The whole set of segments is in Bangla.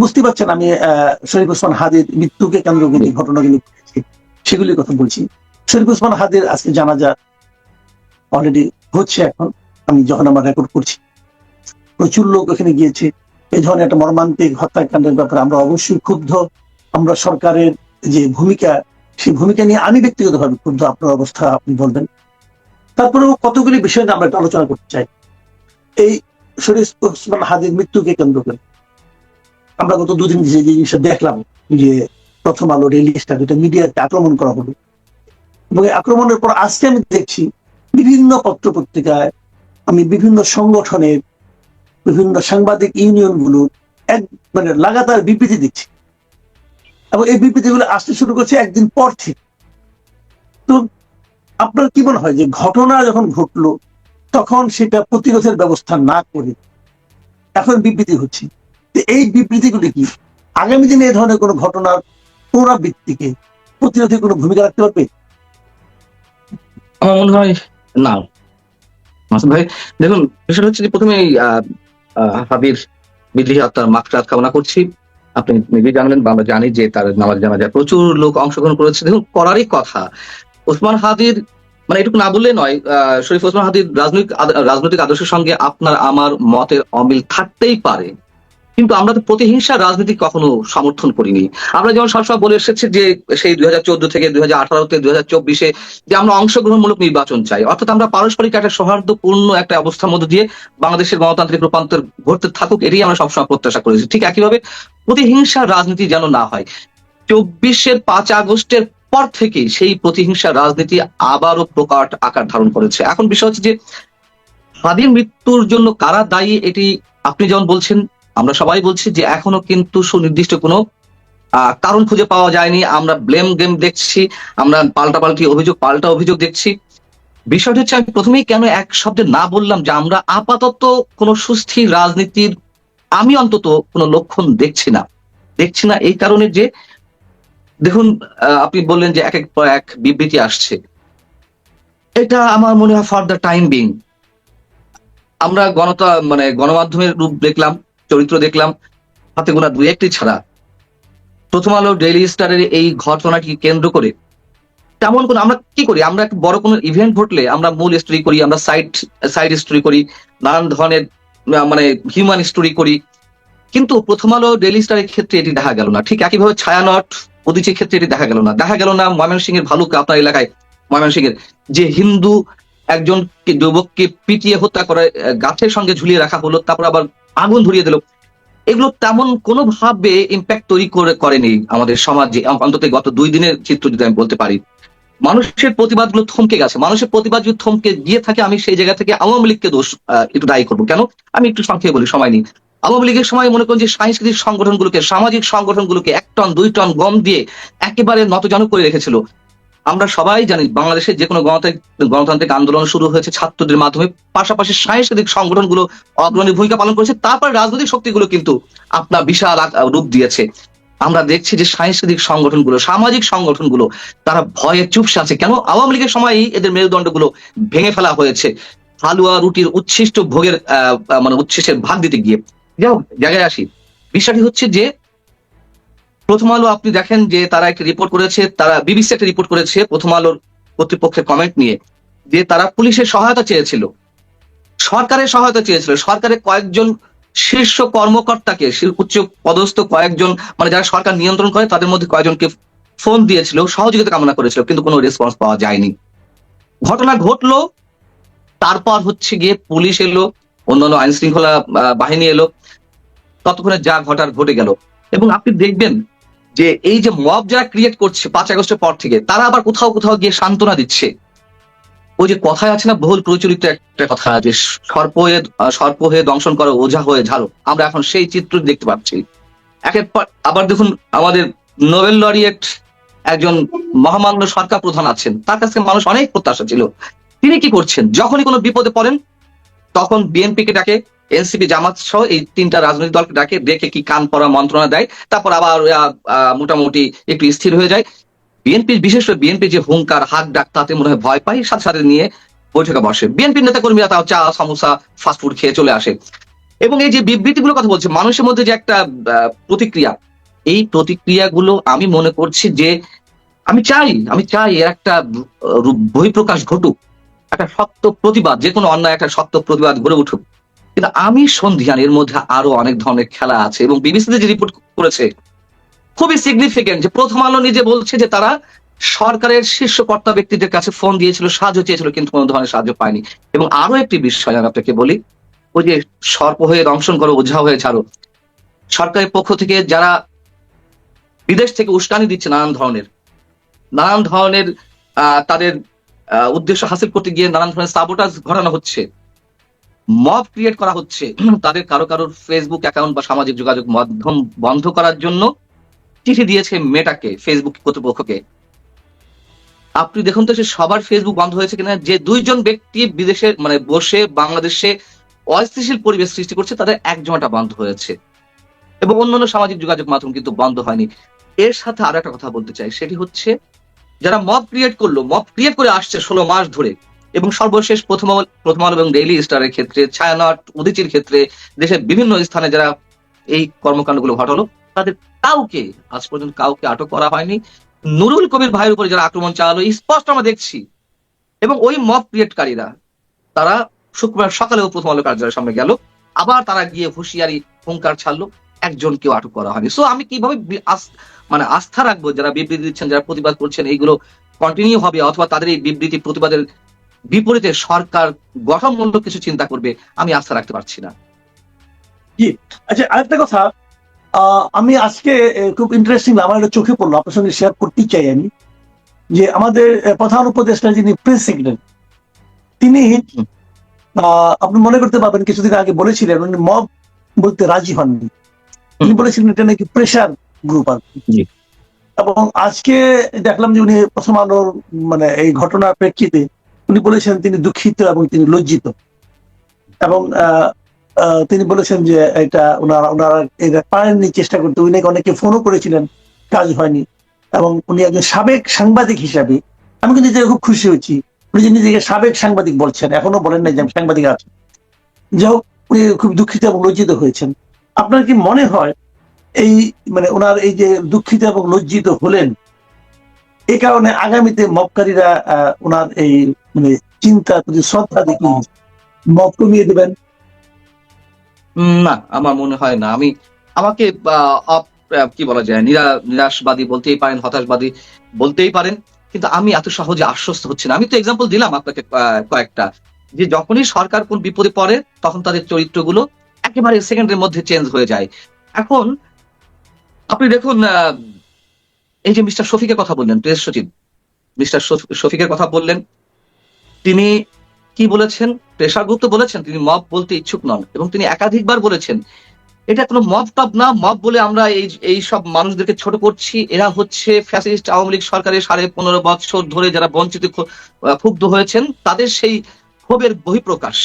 বুঝতে পারছেন আমি শরীফ ওসমান হাদির মৃত্যুকে কেন্দ্র করে যে ঘটনাগুলি সেগুলির কথা বলছি। শরীফ ওসমান হাদির আজকে জানাজা অলরেডি হচ্ছে এখন। আমি যখন আমার রেকর্ড করছি, প্রচুর লোক ওখানে গিয়েছে। এই ধরনের একটা মর্মান্তিক হত্যাকাণ্ডের ব্যাপারে আমরা অবশ্যই ক্ষুব্ধ। আমরা সরকারের যে ভূমিকা, সেই ভূমিকা নিয়ে আমি ব্যক্তিগতভাবে ক্ষুব্ধ। আপনার অবস্থা আপনি বলবেন। তারপরেও কতগুলি বিষয় নিয়ে আমরা একটু আলোচনা করতে চাই। এই শরীফ ওসমান হাদির মৃত্যুকে কেন্দ্র করে। আমরা গত দুদিন যে জিনিসটা দেখলাম যে প্রথম আলো রিলিজটা যেটা মিডিয়াতে আক্রমণ করা হলো। এবং আক্রমণের পর আজকে আমি দেখছি বিভিন্ন পত্র পত্রিকায় আমি বিভিন্ন সংগঠনের, বিভিন্ন সাংবাদিক ইউনিয়নগুলো এক মানে লাগাতার বিবৃতি দিচ্ছি। এবং এই বিবৃতিগুলো আসতে শুরু করছে একদিন পর থেকে তো আপনার কি মনে হয় যে ঘটনা যখন ঘটলো, তখন সেটা প্রতিরোধের ব্যবস্থা না করে এখন বিবৃতি হচ্ছে? এই বিবৃতিগুলি কি? আগামী দিনে এই ধরনের কোনো ঘটনার পুনরাবৃত্তিকে প্রতিরোধে কোনো ভূমিকা রাখতে পারবে? আমার মনে হয় না। মাসুদ ভাই, দেখুন, বিষয়টা হচ্ছে যে প্রথমে হাবির বিধি আত্মার মাকরাত কামনা করছি। আপনি নিজেই জানলেন বা আমরা জানি যে তার নামাজ জানাজায় প্রচুর লোক অংশগ্রহণ করেছে। দেখুন, করারই কথা। ওসমান হাদির মানে এটুকু না বললে নয় শরীফ ওসমান হাদির রাজনৈতিক রাজনৈতিক আদর্শের সঙ্গে আপনার, আমার মতের অমিল থাকতেই পারে। কিন্তু আমরা তো প্রতিহিংসা রাজনীতি কখনো সমর্থন করিনি। আমরা যেমন সবসময় বলে এসেছি যে, সেই দুই হাজার চোদ্দ থেকে দুই হাজার আঠারোতে দুই হাজার চব্বিশে যে আমরা অংশগ্রহণমূলক নির্বাচন চাই। অর্থাৎ আমরা পারস্পরিক একটা সৌহার্দ্যপূর্ণ একটা অবস্থার মধ্যে দিয়ে বাংলাদেশের গণতান্ত্রিক রূপান্তর ঘটতে থাকুক, এটাই আমরা সবসময় প্রত্যাশা করেছি। ঠিক একইভাবে প্রতিহিংসা রাজনীতি যেন না হয়, চব্বিশের পাঁচ আগস্টের পর থেকে সেই প্রতিহিংসা রাজনীতি আবারও প্রকাট আকার ধারণ করেছে। এখন বিষয় হচ্ছে যে হাদির মৃত্যুর জন্য কারা দায়ী, এটি আপনি যেমন বলছেন আমরা সবাই বলছি যে এখনও কিন্তু সুনির্দিষ্ট কোনো কারণ খুঁজে পাওয়া যায়নি। আমরা ব্লেম গেম দেখছি, আমরা পাল্টাপাল্টি অভিযোগ, পাল্টা অভিযোগ দেখছি। বিষয়টি হচ্ছে আমি প্রথমেই কেন এক শব্দে না বললাম যে আমরা আপাতত কোনো সুস্থির রাজনীতির, আমি অন্তত কোনো লক্ষণ দেখছি না। দেখছি না এই কারণে যে, দেখুন আপনি বললেন যে এক এক পর এক বিবৃতি আসছে। এটা আমার মনে হয় ফর দ্য টাইম বিং আমরা গণতা মানে গণমাধ্যমের রূপ দেখলাম। চরিত্র দেখলাম, হাতে গোনা দুই একটি ছাড়া। প্রথম আলো ডেইলি স্টারের এই ঘটনাটি কেন্দ্র করে তেমন কোন আমরা কি করি? আমরা একটা বড় কোনো ইভেন্ট ঘটলে আমরা মূল স্টোরি করি, আমরা সাইড সাইড স্টোরি করি, নানান ধরনের মানে হিউম্যান স্টোরি করি। কিন্তু প্রথম আলো ডেইলি স্টারের ক্ষেত্রে এটি দেখা গেল না। ঠিক একইভাবে ছায়ানট উদিচির ক্ষেত্রে এটি দেখা গেল না। দেখা গেল না ময়মনসিং এর ভালুক আপনার এলাকায় ময়মনসিং এর যে হিন্দু একজন যুবককে পিটিয়ে হত্যা করে গাছের সঙ্গে ঝুলিয়ে রাখা হলো, তারপর আবার আগুন ধরিয়ে দিল। এগুলো তেমন কোনো ভাবে ইম্প্যাক্ট তৈরি করে, করেনি আমাদের সমাজে। অন্তত গত দুই দিনের চিত্র যদি আমি বলতে পারি। মানুষের প্রতিবাদগুলো থমকে গেছে। মানুষের প্রতিবাদ যদি থমকে গিয়ে থাকে, আমি সেই জায়গা থেকে আওয়ামী লীগকে দোষ একটু দায়ী করব। কেন? আমি একটু সংক্ষেপে বলি, সময় নেই। আওয়ামী লীগের সময় মনে করেন যে সাংস্কৃতিক সংগঠনগুলোকে, সামাজিক সংগঠনগুলোকে এক টন, দুই টন গম দিয়ে একেবারে নতজানু করে রেখেছিল। আমরা সবাই জানি বাংলাদেশে যে কোনো গণতান্ত্রিক গণতান্ত্রিক আন্দোলন শুরু হয়েছে ছাত্রদের মাধ্যমে, পাশাপাশি সাংস্কৃতিক সংগঠনগুলো অগ্রণী ভূমিকা পালন করেছে, তারপর রাজনৈতিক শক্তিগুলো কিন্তু আপনার বিশাল রূপ দিয়েছে। আমরা দেখছি যে সাংস্কৃতিক সংগঠনগুলো, সামাজিক সংগঠনগুলো, তারা ভয়ে চুপসে আছে। কেন? আওয়ামী লীগের সময়ই এদের মেরুদণ্ডগুলো ভেঙে ফেলা হয়েছে। হালুয়া রুটির উচ্ছিষ্ট ভোগের মানে উচ্ছিষ্টের ভাগ দিতে গিয়ে। যাই হোক, জায়গায় আসি। বিষয়টি হচ্ছে যে প্রথম আলো আপনি দেখেন যে তারা একটা রিপোর্ট করেছে, তারা বিবিসি একটা রিপোর্ট করেছে প্রথম আলোর কর্তৃপক্ষের কমেন্ট নিয়ে, যে তারা পুলিশের সহায়তা চেয়েছিল। সরকারের সহায়তা চেয়েছিল। সরকারের কয়েকজন শীর্ষ কর্মকর্তাকে উচ্চ পদস্থ কয়েকজন মানে যারা সরকার নিয়ন্ত্রণ করে, তাদের মধ্যে কয়েকজনকে ফোন দিয়েছিল, সহযোগিতা কামনা করেছিল, কিন্তু কোনো রেসপন্স পাওয়া যায়নি। ঘটনা ঘটলো, তারপর হচ্ছে গিয়ে পুলিশ এলো, অন্যান্য আইন শৃঙ্খলা বাহিনী এলো, ততক্ষণে যা ঘটার ঘটে গেল। এবং আপনি দেখবেন যে এই যে মব যারা ক্রিয়েট করছে পাঁচ আগস্টের পর থেকে, তারা আবার কোথাও কোথাও গিয়ে সান্ত্বনা দিচ্ছে। ওই যে কথায় আছে না, বহুল প্রচলিত একটা কথা যে সর্প হয়ে সর্প হয়ে দংশন করো, ওঝা হয়ে ঝাড়ো। আমরা এখন সেই চিত্র দেখতে পাচ্ছি। পর, আবার দেখুন আমাদের নোবেল লরিয়েট একজন মহামান্য সরকার প্রধান আছেন। তার কাছে মানুষ অনেক প্রত্যাশা ছিল। তিনি কি করছেন? যখনই কোনো বিপদে পড়েন, তখন বিএনপিকে ডাকে এনসিপি জামাত সহ এই তিনটা রাজনৈতিক দলকে ডাকে, ডেকে কি কান পড়া মন্ত্রণা দেয়। তারপর আবার মোটামুটি একটু স্থির হয়ে যায়। বিএনপি, বিশেষ করে বিএনপি যে হুঙ্কার হাত ডাক, তাতে মনে হয় ভয় পাই সাথে সাথে নিয়ে বৈঠকে বসে। বিএনপি নেতা কর্মীরা তাও চা, সমোসা ফাস্টফুড খেয়ে চলে আসে। এবং এই যে বিবৃতিগুলোর কথা বলছে, মানুষের মধ্যে যে একটা প্রতিক্রিয়া, এই প্রতিক্রিয়াগুলো আমি মনে করছি যে, আমি চাই আমি চাই এর একটা বহিঃপ্রকাশ ঘটুক। একটা শক্ত প্রতিবাদ, যে কোনো অন্যায় একটা শক্ত প্রতিবাদ গড়ে উঠুক। কিন্তু আমি সন্ধিয়ান এর মধ্যে আরও অনেক ধরনের খেলা আছে এবং বিবিসিতে যে রিপোর্ট করেছে, খুবই সিগনিফিকেন্ট যে প্রথম আলো নিজে বলছে যে তারা সরকারের শীর্ষ কর্তা ব্যক্তিদের কাছে ফোন দিয়েছিল, সাহায্য চেয়েছিল, কিন্তু কোনো ধরনের সাহায্য পায়নি। এবং আরও একটি বিষয় আমি আপনাকে বলি, ওই যে সর্প হয়ে দংশন করো ওঝা হয়ে ছাড়ো, সরকারের পক্ষ থেকে যারা বিদেশ থেকে উস্কানি দিচ্ছে নানান ধরনের নানান ধরনের তাদের উদ্দেশ্য হাসিল করতে গিয়ে নানান ধরনের সাবোটাজ ঘটানো হচ্ছে। মব ক্রিয়েট করা হচ্ছে তাদের কারও কারোর ফেসবুক অ্যাকাউন্ট বা সামাজিক যোগাযোগ মাধ্যম বন্ধ করার জন্য চিঠি দিয়েছে মেটাকে ফেসবুক কর্তৃপক্ষকে। আপনি দেখুন তো সে সবার ফেসবুক বন্ধ হয়েছে কিনা, যে দুইজন ব্যক্তি বিদেশে মানে বসে বাংলাদেশে অস্থিতিশীল পরিবেশ সৃষ্টি করছে, তাদের একজনটা বন্ধ হয়েছে। এবং অন্যান্য সামাজিক যোগাযোগ মাধ্যম কিন্তু বন্ধ হয়নি। এর সাথে আরও একটা কথা বলতে চাই, সেটি হচ্ছে যারা মব ক্রিয়েট করল মব ক্রিয়েট করে আসছে ষোলো মাস ধরে এবং সর্বশেষ প্রথম প্রথম আলো এবং ডেইলি স্টারের ক্ষেত্রে, ছায়ানট, উদিচির ক্ষেত্রে, দেশের বিভিন্ন স্থানে যারা এই কর্মকাণ্ডগুলো ঘটালো, তাদের কাউকে আজ পর্যন্ত কাউকে আটক করা হয়নি। নুরুল কবির ভাইয়ের উপরে যারা আক্রমণ চালালো স্পষ্ট আমরা দেখছি। এবং ওই মব ক্রিয়েটকারীরা তারা শুক্রবার সকালেও প্রথম আলো কার্যালয়ের সামনে গেল, আবার তারা গিয়ে হুঁশিয়ারি, হুঙ্কার ছাড়লো, একজনকেও আটক করা হয়নি। সো আমি কীভাবে মানে আস্থা রাখব যারা বিবৃতি দিচ্ছেন, যারা প্রতিবাদ করছেন, এইগুলো কন্টিনিউ হবে, অথবা তাদের এই বিবৃতি প্রতিবাদের বিপরীতে সরকার গঠনমূলক কিছু চিন্তা করবে আমি আস্থা রাখতে পারছি না। আচ্ছা আরেকটা কথা আমি আজকে খুব ইন্টারেস্টিং আমার একটা চোখে পড়ল আপনার সঙ্গে শেয়ার করতে চাই আমি যে আমাদের প্রধান উপদেষ্টা যিনি প্রেস সেক্রেটারি তিনি আপনি মনে করতে পারবেন কিছুদিন আগে বলেছিলেন উনি মব বলতে রাজি হননি। তিনি বলেছিলেন এটা নাকি প্রেশার গ্রুপ আর এবং আজকে দেখলাম যে উনি প্রথম আলোর মানে এই ঘটনার প্রেক্ষিতে উনি বলেছেন তিনি দুঃখিত এবং তিনি লজ্জিত। এবং তিনি বলেছেন যে এটা ওনারা ওনারা এটা পারেননি চেষ্টা করতে। উনি অনেকে ফোনও করেছিলেন কাজ হয়নি। এবং উনি একজন সাবেক সাংবাদিক হিসাবে আমি কিন্তু নিজে খুব খুশি হয়েছি। উনি যে নিজেকে সাবেক সাংবাদিক বলছেন এখনও বলেন নাই যে আমি সাংবাদিক আছি। যাই হোক উনি খুব দুঃখিত এবং লজ্জিত হয়েছেন। আপনার কি মনে হয় এই মানে ওনার এই যে দুঃখিত এবং লজ্জিত হলেন এই কারণে আগামীতে মবকারীরা আহ, ওনার এই মানে চিন্তা, প্রতি শ্রদ্ধা দেখি মব কমিয়ে দেবেন। না, আমার মনে হয় না। আমি, আমাকে কি বলা যায়, নিরা, নিরাশবাদী বলতেই পারেন, হতাশবাদী বলতেই পারেন, কিন্তু আমি এত সহজে আশ্বস্ত হচ্ছি না। আমি তো এক্সাম্পল দিলাম আপনাকে কয়েকটা, যে যখনই সরকার কোন বিপদে পড়ে, তখন তাদের চরিত্রগুলো একেবারে সেকেন্ডের মধ্যে চেঞ্জ হয়ে যায়। এখন, আপনি দেখুন এই যে মিস্টার শফিকের কথা বললেন, প্রেস সচিব মিস্টার শফিকের কথা বললেন তিনি কি বলেছেন? গ্রুপ বলেছেন, তিনি মব বলতে ইচ্ছুক নন এবং তিনি একাধিকবার বলেছেন, এটা কোনো মব টব না, মব বলে আমরা এই এই সব মানুষদেরকে ছোট করছি, এরা হচ্ছে ফ্যাসিস্ট আওয়ামী লীগ সরকারের সাড়ে পনেরো বছর ধরে যারা বঞ্চিত ক্ষুব্ধ হয়েছেন, তাদের সেই ক্ষোভের বহিঃপ্রকাশ।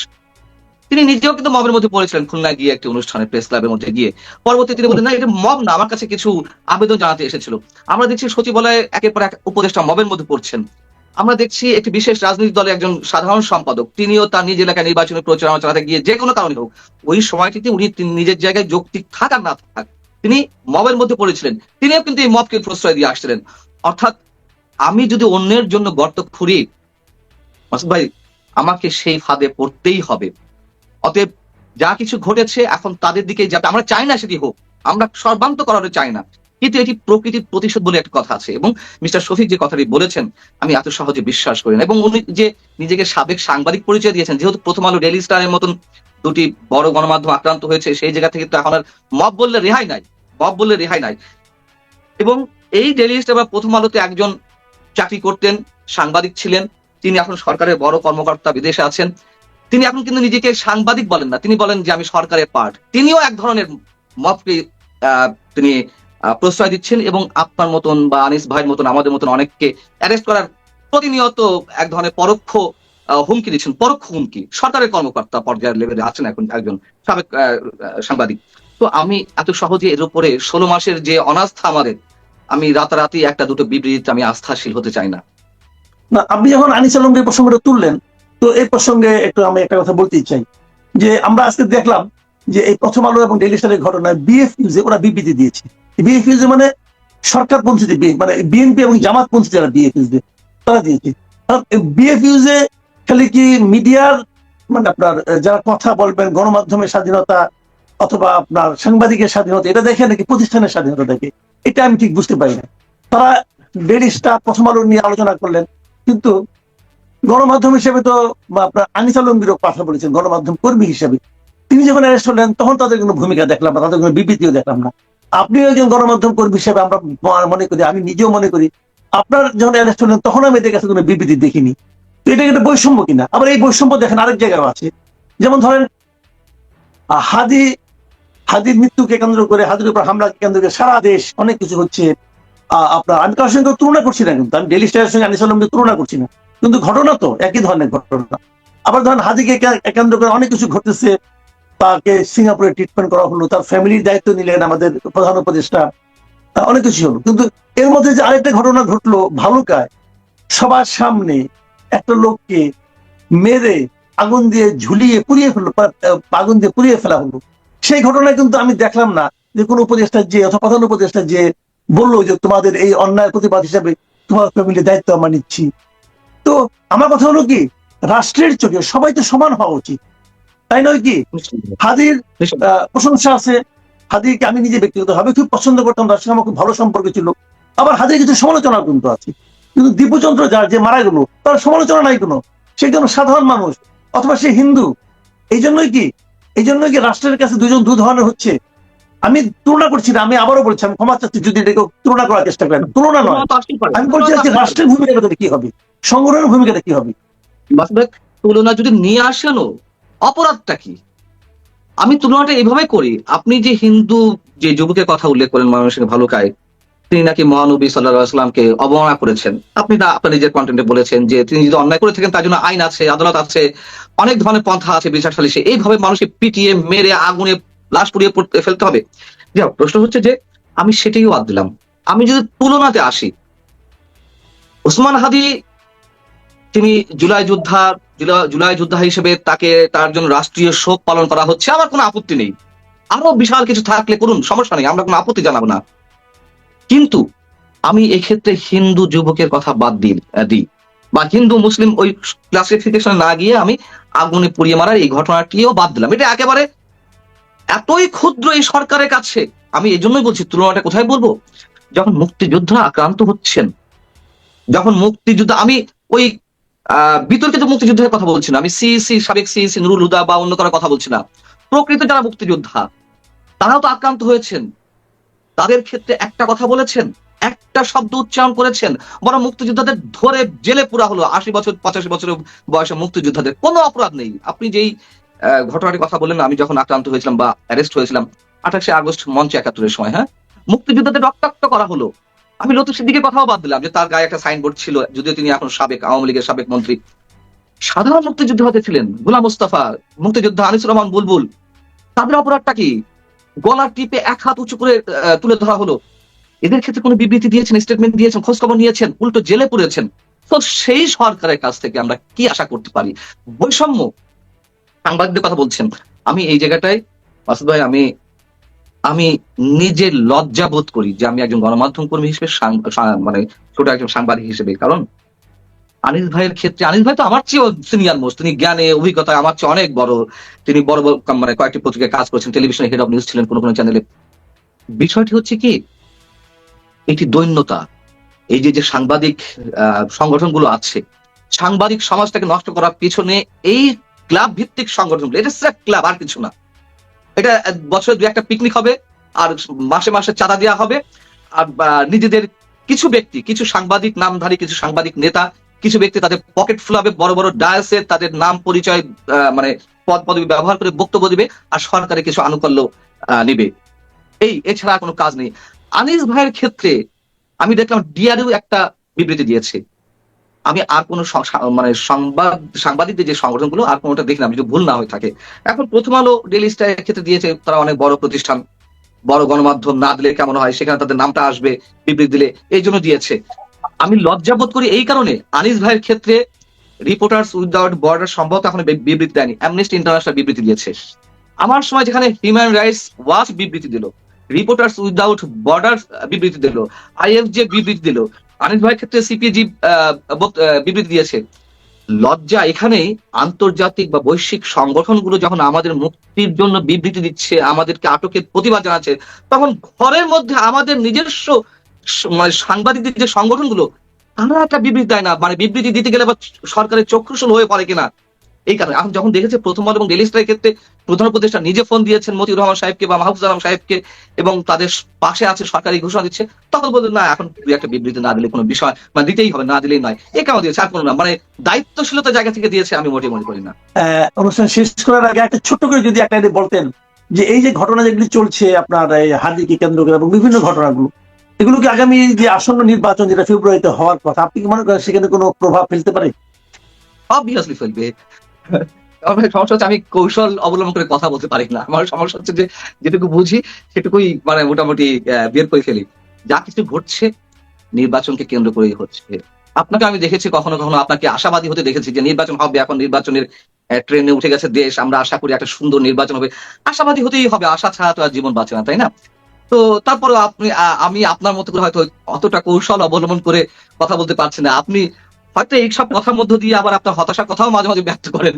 তিনি নিজেও কিন্তু মবের মধ্যে পড়েছিলেন খুলনা গিয়ে একটি অনুষ্ঠানে, প্রেস ক্লাবের মধ্যে গিয়ে। পরবর্তী তিনি বলেন, না, এটা মব না, আমার কাছে কিছু আবেদন জানাতে এসেছিল। আমরা দেখছি সচিবালয়ে একের পর এক উপদেষ্টা মবের মধ্যে পড়ছেন। আমরা দেখছি একটি বিশেষ রাজনৈতিক দলের একজন সাধারণ সম্পাদক। তিনিও তার নিজ এলাকায় নির্বাচনী প্রচারণা চালাতে গিয়ে যে কোনো কারণে হোক, ওই সময়টিতে উনি নিজের জায়গায় যৌক্তিক থাক আর না থাক, তিনি মবের মধ্যে পড়েছিলেন। তিনিও কিন্তু এই মবকে প্রশ্রয় দিয়ে আসছিলেন। অর্থাৎ আমি যদি অন্যের জন্য গর্ত খুঁড়ি, মাসুদ ভাই, আমাকে সেই ফাঁদে পড়তেই হবে। অতএব যা কিছু ঘটেছে এখন তাদের দিকে যাতে আমরা চাই না সেটি হোক, আমরা সর্বান্ত করানো চাই না। কিন্তু এটি প্রকৃতির প্রতিশোধ বলে একটা কথা আছে এবং মিস্টার শফিক যে কথাটি বলেছেন, আমি এত সহজে বিশ্বাস করি না এবং উনি যে নিজেকে সাবেক সাংবাদিক পরিচয় দিয়েছেন, যেহেতু প্রথম আলো ডেইলি স্টারের মতন দুটি বড় গণমাধ্যম আক্রান্ত হয়েছে, সেই জায়গা থেকে তো এখন আর মব বললে রেহাই নাই, মব বললে রেহাই নাই। এবং এই ডেইলি স্টার বা প্রথম আলোতে একজন চাকরি করতেন, সাংবাদিক ছিলেন, তিনি এখন সরকারের বড় কর্মকর্তা বিদেশে আছেন। তিনি এখন কিন্তু নিজেকে সাংবাদিক বলেন না, তিনি বলেন যে আমি সরকারের পার্ট তিনিও এক ধরনের মবকে তিনি প্রশ্রয় দিচ্ছেন এবং আপনার মতন বা আনিস ভাইয়ের মতন, আমাদের মতন অনেককে অ্যারেস্ট করার প্রতিনিয়ত এক ধরনের পরোক্ষ হুমকি দিচ্ছেন। পরোক্ষ হুমকি। সরকারের কর্মকর্তা পর্যায়ের লেভেলে আছেন এখন একজন সাবেক সাংবাদিক। তো আমি এত সহজে এর উপরে ষোলো মাসের যে অনাস্থা আমাদের, আমি রাতারাতি একটা দুটো বিবৃতিতে আমি আস্থাশীল হতে চাই না। আপনি যখন আনিস আলমগীর প্রসঙ্গটা তুললেন, তো এই প্রসঙ্গে একটু আমি একটা কথা বলতে চাই। যে আমরা আজকে দেখলাম যে এই প্রথম আলো এবং ডেলি স্টারের ঘটনায় বিএফইউজে ওরা বিবৃতি দিয়েছে। বিএফইউজে মানে সরকার পন্থী মানে বিএনপি এবং জামাত পন্থী যারা বিএফইউজে তারা দিয়েছে। বিএফইউজে খালি কি মিডিয়ার মানে আপনার যারা কথা বলবেন, গণমাধ্যমের স্বাধীনতা অথবা আপনার সাংবাদিকের স্বাধীনতা, এটা দেখে নাকি প্রতিষ্ঠানের স্বাধীনতা দেখে। এটা আমি ঠিক বুঝতে পারি না। তারা ডেলি স্টার প্রথম আলো নিয়ে আলোচনা করলেন, কিন্তু গণমাধ্যম হিসেবে তো আপনার আনিস আলমগীরও কথা বলেছেন, গণমাধ্যম কর্মী হিসেবে। তিনি যখন অ্যারেস্ট হলেন, তখন তাদের কোনো ভূমিকা দেখলাম না, তাদের কোনো বিবৃতিও দেখলাম না। আপনিও একজন গণমাধ্যম কর্মী হিসেবে আমরা মনে করি, আমি নিজেও মনে করি, আপনার যখন অ্যারেস্ট হলেন, তখন আমি এদের কাছে কোনো বিবৃতি দেখিনি। তো এটা একটা বৈষম্য কিনা? আবার এই বৈষম্য দেখেন আরেক জায়গায় আছে। যেমন ধরেন হাদি, হাদির মৃত্যুকে কেন্দ্র করে, হাদির উপর হামলাকে কেন্দ্র করে সারা দেশ অনেক কিছু হচ্ছে আপনার আমি কারোর সঙ্গে তুলনা করছি না কিন্তু, আমি ডেলি স্টারের সঙ্গে আনিস আলমকে তুলনা করছি না। কিন্তু ঘটনা তো একই ধরনের ঘটনা। আবার ধরেন হাদিকে কেন্দ্র করে অনেক কিছু ঘটতেছে তাকে সিঙ্গাপুরে ট্রিটমেন্ট করা হলো, তার ফ্যামিলির দায়িত্ব নিলেন আমাদের প্রধান উপদেষ্টা। অনেক কিছু হলো। কিন্তু এর মধ্যে যে আরেকটা ঘটনা ঘটলো ভালুকায়, সবার সামনে একটা লোককে মেরে আগুন দিয়ে ঝুলিয়ে পুড়িয়ে ফেলল আগুন দিয়ে পুড়িয়ে ফেলা হলো। সেই ঘটনায় কিন্তু আমি দেখলাম না যে কোন উপদেষ্টা যে, অথবা প্রধান উপদেষ্টা যে বলল যে তোমাদের এই অন্যায় প্রতিবাদ হিসাবে তোমার ফ্যামিলির দায়িত্ব আমরা নিচ্ছি। তো আমার কথা হলো কি, রাষ্ট্রের চোখে সবাই তো সমান হওয়া উচিত। তাই নয় কি? হাদির প্রশংসা আছে। হাদিরকে আমি নিজে ব্যক্তিগতভাবে খুব পছন্দ করতাম তার সঙ্গে আমার খুব ভালো সম্পর্ক ছিল। আবার হাদির কিছু সমালোচনা কিন্তু আছে। কিন্তু দীপচন্দ্র যার যে মারা গেল তার সমালোচনা নাই কোনো। সে কোনো সাধারণ মানুষ অথবা সে হিন্দু। এই জন্যই কি? এই জন্যই কি রাষ্ট্রের কাছে দুজন দু ধরনের হচ্ছে? আমি তুলনা করছি না আমি আবারও বলছি আমি ক্ষমা চাচ্ছি যদি এটাকে তুলনা করার চেষ্টা করেন। তুলনা নয়। আমি বলছি আজকে রাষ্ট্রের ভূমিকাটা কি হবে। সংগঠনের ভূমিকাটা কি হবে। তুলনা যদি নিয়ে আসেনও অপরাধটা কি? আমি তুলনাটা এইভাবে করি, আপনি যে হিন্দু যে যুবকের কথা উল্লেখ করেন মানুষের ভালো কায় তিনি নাকি মহানবী সাল্লাহ আসলামকে অবমাননা করেছেন। আপনি তা আপনার নিজের কন্টেন্টে বলেছেন যে তিনি যদি অন্যায় করে থাকেন, তার জন্য আইন আছে, আদালত আছে, অনেক ধরনের পন্থা আছে, বিচার সালিসে এইভাবে মানুষকে পিটিয়ে মেরে, আগুনে লাশ পুড়িয়ে ফেলতে হবে। যাও প্রশ্ন হচ্ছে যে আমি সেটাই বাদ দিলাম। আমি যদি তুলনাতে আসি, ওসমান হাদি তিনি জুলাই যোদ্ধা জুলাই- যোদ্ধা হিসেবে তাকে তার জন্য রাষ্ট্রীয় শোক পালন করা হচ্ছে। আমার কোনো আপত্তি নেই। আরও বিশাল কিছু থাকলে করুন, সমস্যা নেই, আমরা কোনো আপত্তি জানাব না। কিন্তু আমি এক্ষেত্রে হিন্দু যুবকের কথা বাদ দিই দিই। বা হিন্দু, মুসলিম ওই ক্লাসিফিকেশনে না গিয়ে আমি আগুনে পুড়িয়ে মারার এই ঘটনাটিও বাদ দিলাম। এটা একেবারে এতই ক্ষুদ্র এই সরকারের কাছে, আমি এই জন্যই বলছি, তুলনাটা কোথায় বলব? যখন মুক্তিযোদ্ধা আক্রান্ত হচ্ছেন, যখন মুক্তিযুদ্ধ, আমি ওই বিতর্কিত মুক্তিযুদ্ধের কথা বলছি না। আমি সিইসি সাবেক সিইসি নুরুল হুদা বা অন্য কারও কথা বলছি না। প্রকৃত যারা মুক্তিযোদ্ধা তারাও তো আক্রান্ত হয়েছেন। তাদের ক্ষেত্রে একটা কথা বলেছেন একটা শব্দ উচ্চারণ করেছেন বরং মুক্তিযোদ্ধাদের ধরে জেলে পুরা হলো। আশি বছর পঁচাশি বছরের বয়সে মুক্তিযোদ্ধাদের কোনো অপরাধ নেই। আপনি যেই আহ, ঘটনাটির কথা বললেন আমি যখন আক্রান্ত হয়েছিলাম বা অ্যারেস্ট হয়েছিলাম আঠাশে আগস্ট মঞ্চে একাত্তরের সময় হ্যাঁ? মুক্তিযোদ্ধাদের রক্তাক্ত করা হলো। আমি লতিফ সিদ্দিকের কথাও বাদ দিলাম যে তার গায়ে একটা সাইনবোর্ড ছিল, যদিও তিনি এখন সাবেক, আওয়ামী লীগের সাবেক মন্ত্রী। সাধারণ মুক্তিযুদ্ধ হতে ছিলেন গুলাম মুস্তাফা, মুক্তিযোদ্ধা আনিসুর রহমান বুলবুল। তাদের অপরাধটা কি? গলার টিপে এক হাত উঁচু করে তুলে ধরা হলো। এদের ক্ষেত্রে কোনো বিবৃতি দিয়েছেন স্টেটমেন্ট দিয়েছেন খোঁজ খবর নিয়েছেন, উল্টো জেলে পড়েছেন তো সেই সরকারের কাছ থেকে আমরা কি আশা করতে পারি? বৈষম্য। সাংবাদিকদের কথা বলছেন। আমি এই জায়গাটায়, মাসুদ ভাই, আমি আমি নিজে লজ্জা বোধ করি যে আমি একজন গণমাধ্যম কর্মী হিসেবে মানে ছোট একজন সাংবাদিক হিসেবে। কারণ আনিস ভাইয়ের ক্ষেত্রে, আনিস ভাই তো আমার চেয়েও সিনিয়র মোস্ট তিনি জ্ঞানে, অভিজ্ঞতায় আমার চেয়ে অনেক বড়। তিনি বড় বড় মানে কয়েকটি পত্রিকায় কাজ করেছেন টেলিভিশনে হেড অফ নিউজ ছিলেন কোনো কোনো চ্যানেলে বিষয়টি হচ্ছে কি, এটি দৈন্যতা। এই যে যে সাংবাদিক সংগঠনগুলো আছে, সাংবাদিক সমাজটাকে নষ্ট করার পিছনে এই ক্লাব ভিত্তিক সংগঠনগুলো, এটা ক্লাব আর কিছু না। এটা বছরে দু একটা পিকনিক হবে, আর মাসে মাসে চাঁদা দেওয়া হবে। আর নিজেদের কিছু ব্যক্তি, কিছু সাংবাদিক, নামধারী, কিছু সাংবাদিক নেতা, কিছু ব্যক্তি তাদের পকেট ফুলাবে বড় বড় ডায়াসে তাদের নাম, পরিচয় মানে পদ পদবি ব্যবহার করে বক্তব্য দিবে, আর সরকারে কিছু আনুকূল্য নিবে। এই, এছাড়া কোনো কাজ নেই। আনিস ভাইয়ের ক্ষেত্রে আমি দেখলাম ডিআরইউ একটা বিবৃতি দিয়েছে। আমি আর কোনো মানে সংবাদ, সাংবাদিকদের যে সংগঠনগুলো, আর কোনোটা দেখলাম যদি ভুল না হয়ে থাকে। এখন প্রথম আলো ডেলি স্টারের ক্ষেত্রে দিয়েছে তারা অনেক বড় প্রতিষ্ঠান। বড় গণমাধ্যম না দিলে কেমন হয়? সেখানে তাদের নামটা আসবে, বিবৃতি দিলে। এই জন্য দিয়েছে। আমি লজ্জাবোধ করি এই কারণে আনিস ভাইয়ের ক্ষেত্রে রিপোর্টার্স উইদাউট বর্ডার সম্ভবত এখন বিবৃতি দেয়নি। অ্যামনেস্টি ইন্টারন্যাশনাল বিবৃতি দিয়েছে। আমার সময় যেখানে হিউম্যান রাইটস ওয়াচ বিবৃতি দিল। রিপোর্টার্স উইদাউট বর্ডার বিবৃতি দিল। আইএফজে বিবৃতি দিল। আনিস ভাইয়ের ক্ষেত্রে সিপিজি বিবৃতি দিয়েছে। লজ্জা এখানেই আন্তর্জাতিক বা বৈশ্বিক সংগঠনগুলো যখন আমাদের মুক্তির জন্য বিবৃতি দিচ্ছে, আমাদেরকে আটকের প্রতিবাদ জানাচ্ছে, তখন ঘরের মধ্যে আমাদের নিজস্ব মানে সাংবাদিকদের যে সংগঠনগুলো, তারা একটা বিবৃতি দেয় না। মানে বিবৃতি দিতে গেলে বা সরকারের চক্ষুশূল হয়ে পড়ে কিনা? এই কারণে এখন যখন দেখেছে প্রথম আলো এবং ডেলি স্টারের ক্ষেত্রে প্রধান উপদেষ্টা নিজে ফোন দিয়েছেন মতিউর রহমান সাহেবকে বা মাহফুজ আলম সাহেবকে এবং তাদের পাশে আছে সরকারি ঘোষণা দিচ্ছে তখন বলতেন না এখন দুই একটা বিবৃতি না দিলে কোনো বিষয় মানে দিতেই হবে না দিলেই নয়। এ কেমন দিয়েছে? আর কোনো না মানে দায়িত্বশীলতা জায়গা থেকে দিয়েছে আমি মোটেই মনে করি না। অনুষ্ঠান শেষ করার আগে একটা ছোট্ট করে যদি একটা বলতেন যে এই যে ঘটনা যেগুলি চলছে আপনার এই হার্দিকে কেন্দ্র করে এবং বিভিন্ন ঘটনাগুলো এগুলো কি আগামী যে আসন্ন নির্বাচন যেটা ফেব্রুয়ারিতে হওয়ার কথা আপনি কি মনে করেন সেখানে কোনো প্রভাব ফেলতে পারে? অবভিয়াসলি ফেলবে। আমার সমস্যা হচ্ছে আমি কৌশল অবলম্বন করে কথা বলতে পারি না। আমার সমস্যা হচ্ছে যে যেটুকু বুঝি সেটুকুই মানে মোটামুটি বের করে ফেলি। যা কিছু ঘটছে নির্বাচনকে কেন্দ্র করেই হচ্ছে। আপনাকে আমি দেখেছি কখনো কখনো, আপনাকে আশাবাদী হতে দেখেছি যে নির্বাচন হবে, এখন নির্বাচনের ট্রেনে উঠে গেছে দেশ, আমরা আশা করি একটা সুন্দর নির্বাচন হবে। আশাবাদী হতেই হবে, আশা ছাড়া তো আর জীবন বাঁচে না, তাই না? তো তারপরে আপনি আমি আপনার মতো করে হয়তো অতটা কৌশল অবলম্বন করে কথা বলতে পারছি না। আপনি হয়তো এইসব কথার মধ্য দিয়ে আবার আপনার হতাশার কথাও মাঝে মাঝে ব্যক্ত করেন।